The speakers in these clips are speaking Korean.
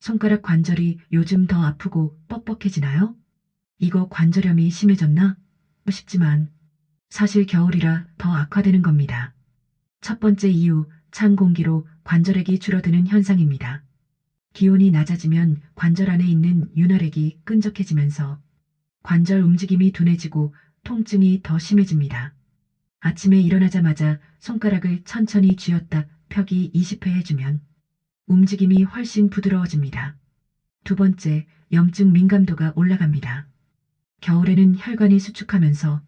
손가락 관절이 요즘 더 아프고 뻑뻑해지나요? 이거 관절염이 심해졌나? 싶지만 사실 겨울이라 더 악화되는 겁니다. 첫 번째 이유, 찬 공기로 관절액이 줄어드는 현상입니다. 기온이 낮아지면 관절 안에 있는 윤활액이 끈적해지면서 관절 움직임이 둔해지고 통증이 더 심해집니다. 아침에 일어나자마자 손가락을 천천히 쥐었다 펴기 20회 해주면 움직임이 훨씬 부드러워집니다. 두 번째, 염증 민감도가 올라갑니다. 겨울에는 혈관이 수축하면서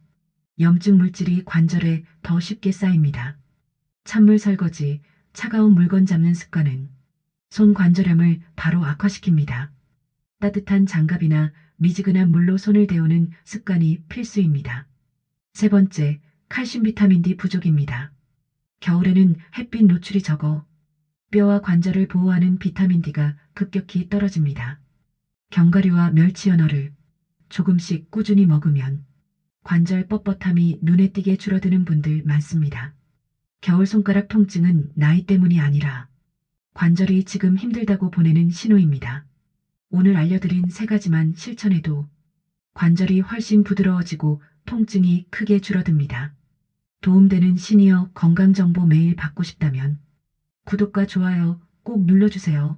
염증 물질이 관절에 더 쉽게 쌓입니다. 찬물 설거지, 차가운 물건 잡는 습관은 손 관절염을 바로 악화시킵니다. 따뜻한 장갑이나 미지근한 물로 손을 데우는 습관이 필수입니다. 세 번째, 칼슘 비타민 D 부족입니다. 겨울에는 햇빛 노출이 적어 뼈와 관절을 보호하는 비타민 D가 급격히 떨어집니다. 견과류와 멸치 연어를 조금씩 꾸준히 먹으면 관절 뻣뻣함이 눈에 띄게 줄어드는 분들 많습니다. 겨울 손가락 통증은 나이 때문이 아니라 관절이 지금 힘들다고 보내는 신호입니다. 오늘 알려드린 세 가지만 실천해도 관절이 훨씬 부드러워지고 통증이 크게 줄어듭니다. 도움되는 시니어 건강정보 매일 받고 싶다면 구독과 좋아요 꼭 눌러주세요.